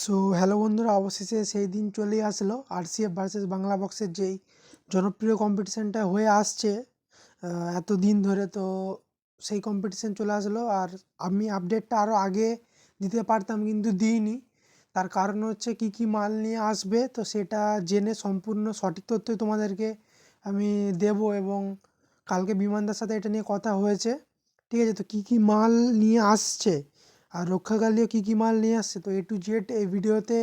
So hello বন্ধুরা, অবশেষে সেই দিন চলেই আসলো আরসিএফ ভার্সেস বাংলা বক্সের যেই জনপ্রিয় কম্পিটিশানটা হয়ে আসছে। এত দিন ধরে তো সেই কম্পিটিশান চলে আসলো আর আমি আপডেটটা আরও আগে দিতে পারতাম কিন্তু দিইনি। তার কারণ হচ্ছে কি কি মাল নিয়ে আসবে তো সেটা জেনে সম্পূর্ণ সঠিক তথ্যই তোমাদেরকে আমি দেব এবং কালকে বিমানদার সাথে এটা নিয়ে কথা হয়েছে। ঠিক আছে? তো কী কী মাল নিয়ে আসছে? আর রক্ষাকালীয় কী কী মাল নিয়ে আসছে? তো এ টু জেড এই ভিডিওতে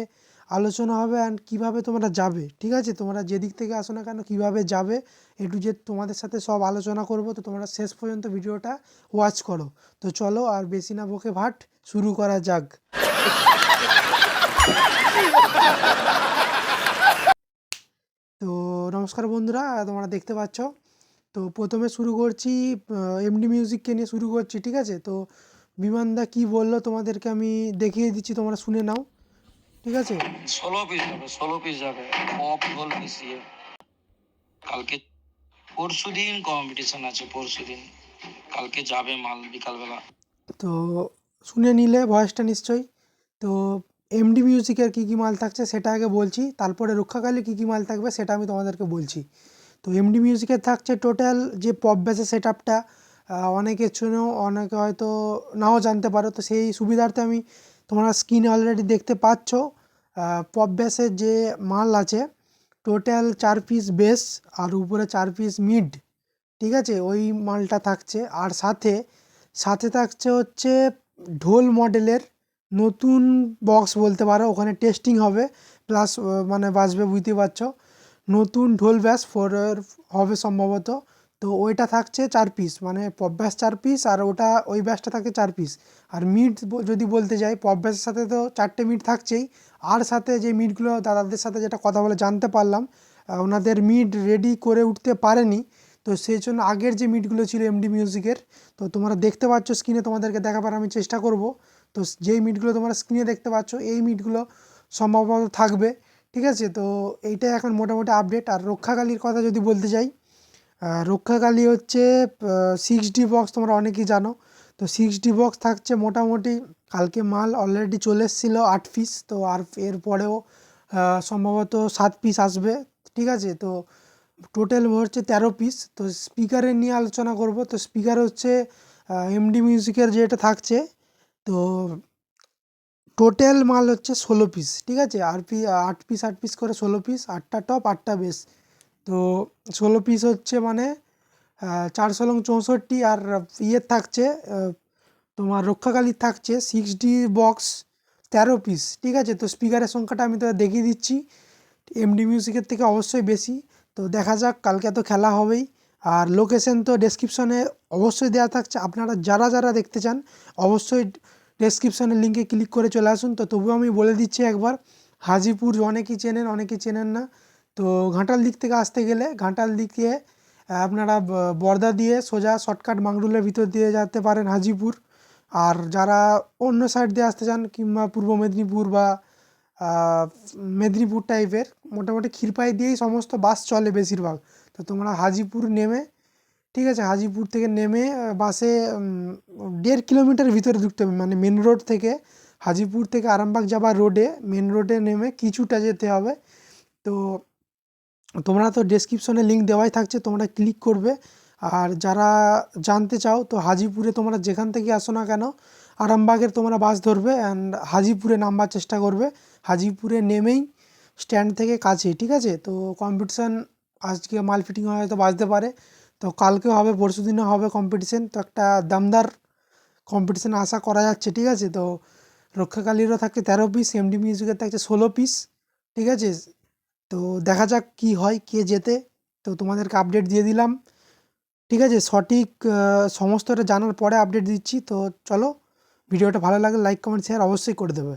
আলোচনা হবে অ্যান্ড কীভাবে তোমরা যাবে, ঠিক আছে? তোমরা যেদিক থেকে আসো না কেন, কীভাবে যাবে? এ টু জেড তোমাদের সাথে সব আলোচনা করব। তো তোমরা শেষ পর্যন্ত ভিডিওটা ওয়াচ করো। তো চলো আর বেশি না বকে ভাট, শুরু করা যাক। তো নমস্কার বন্ধুরা, তোমরা দেখতে পাচ্ছ তো প্রথমে শুরু করছি এমডি মিউজিককে নিয়ে শুরু করছি ঠিক আছে? তো বিমানদা কি বলল তোমাদেরকে আমি দেখিয়ে দিচ্ছি তোমরা শুনে নাও ঠিক আছে? ষোলো পিস যাবে ষোলো পিস যাবে পপ গোল মিশিয়ে। কালকে পরশু দিন কম্পিটিশন আছে পরশু দিন কালকে যাবে মাল বিকালবেলা। তো শুনে নিলে ভয়েসটা নিশ্চয়ই। তো এমডি মিউজিকের কী কী মাল থাকছে সেটা আগে বলছি তারপরে রক্ষাকালী কী কী মাল থাকবে সেটা আমি তোমাদেরকে বলছি। তো এমডি মিউজিকের থাকছে টোটাল যে পপ বেসের সেট আপটা অনেকের জন্য অনেকে হয়তো নাও জানতে পারো। তো সেই সুবিধার্থে আমি তোমরা স্ক্রিনে অলরেডি দেখতে পাচ্ছ পপ বেসের যে মাল আছে টোটাল চার পিস বেস আর উপরে চার পিস মিড ঠিক আছে? ওই মালটা থাকছে। আর সাথে সাথে থাকছে হচ্ছে ঢোল মডেলের নতুন বক্স বলতে পারো, ওখানে টেস্টিং হবে। প্লাস মানে বাজবে বুঝতে পারছ? নতুন ঢোল ব্যাস ফোর হবে সম্ভবত। তো ওইটা থাকছে চার পিস মানে পপ ব্যাস চার পিস আর ওটা, ওই ব্যাসটা থাকে চার পিস আর মিট যদি বলতে যাই পপ ব্যাসের সাথে তো চারটে মিট থাকছেই। আর সাথে যে মিটগুলো দাদাদের সাথে যেটা কথা বলে জানতে পারলাম ওনাদের মিট রেডি করে উঠতে পারেনি। তো সেই জন্য আগের যে মিটগুলো ছিল এমডি মিউজিকের তো তোমরা দেখতে পাচ্ছ স্ক্রিনে তোমাদেরকে দেখাবার আমি চেষ্টা করব। তো যেই মিটগুলো তোমরা স্ক্রিনে দেখতে পাচ্ছ, এই মিটগুলো সম্ভবত থাকবে। ঠিক আছে? তো এইটাই এখন মোটামুটি আপডেট আর রক্ষাকালীর কথা যদি বলতে আহ, রক্ষাকালী হচ্ছে সিক্স ডি বক্স তোমরা অনেকেই জানো। তো সিক্স ডি বক্স থাকছে মোটামুটি কালকে মাল অলরেডি চলে এসেছিল আট পিস তো আর এরপরেও সম্ভবত সাত পিস আসবে ঠিক আছে? তো টোটাল হচ্ছে তেরো পিস তো স্পিকারের নিয়ে আলোচনা করব। তো স্পিকার হচ্ছে এমডি মিউজিকের যেটা থাকছে তো টোটাল মাল হচ্ছে ষোলো পিস ঠিক আছে? আর পি, আট পিস আট পিস করে ষোলো পিস আটটা টপ আটটা বেস তো ষোলো পিস হচ্ছে মানে চারশো লং চৌষট্টি আর ইয়ের থাকছে তোমার রক্ষাকালীর থাকছে সিক্স ডি বক্স তেরো পিস ঠিক আছে? তো স্পিকারের সংখ্যাটা আমি তো দেখিয়ে দিচ্ছি। এমডি মিউজিকের থেকে অবশ্যই বেশি। তো দেখা যাক, কালকে তো খেলা হবেই। আর লোকেশন তো ডেসক্রিপশনে অবশ্যই দেওয়া থাকছে। আপনারা যারা যারা দেখতে চান, অবশ্যই ডেসক্রিপশনের লিঙ্কে ক্লিক করে চলে আসুন। তো তবুও আমি বলে দিচ্ছি একবার হাজিপুর অনেকেই চেনেন অনেকেই চেনেন না। তো ঘাটাল দিক থেকে আসতে গেলে ঘাটাল দিকে আহ, আপনারা বর্দা দিয়ে সোজা শর্টকাট মাংরুলের ভিতর দিয়ে যেতে পারেন হাজিপুর। আর যারা অন্য সাইড দিয়ে আসতে চান কিংবা পূর্ব মেদিনীপুর বা মেদিনীপুর টাইপের মোটামুটি ক্ষীরপাই দিয়েই সমস্ত বাস চলে বেশিরভাগ। তো তোমরা হাজিপুর নেমে ঠিক আছে, হাজিপুর থেকে নেমে বাসে দেড় কিলোমিটার ভিতরে ঢুকতে হবে মানে মেন রোড থেকে। হাজিপুর থেকে আরামবাগ যাবার রোডে মেন রোডে নেমে কিছুটা যেতে হবে। তো তোমরা তো ডেসক্রিপশনে লিঙ্ক দেওয়াই থাকছে, তোমরা ক্লিক করবে। আর যারা জানতে চাও, তো হাজিপুরে তোমরা যেখান থেকে আসো না কেন, আরামবাগের তোমরা বাস ধরবে অ্যান্ড হাজিপুরে নামবার চেষ্টা করবে। হাজিপুরে নেমেই স্ট্যান্ড থেকে কাছে, ঠিক আছে? তো কম্পিটিশান আজকে মাল ফিটিং হয়তো বাজতে পারে। তো কালকেও হবে, পরশু দিনও হবে কম্পিটিশান তো একটা দামদার কম্পিটিশান আশা করা যাচ্ছে, ঠিক আছে? তো রক্ষাকালীরও থাকে তেরো পিস এমডি মিউজিকের থাকছে ষোলো পিস ঠিক আছে? তো দেখা যাক কি হয়, কে জেতে। তো তোমাদেরকে আপডেট দিয়ে দিলাম, ঠিক আছে? সঠিক সমস্তটা জানার পরে আপডেট দিচ্ছি। তো চলো, ভিডিওটা ভালো লাগলে লাইক কমেন্ট শেয়ার অবশ্যই করে দেবে।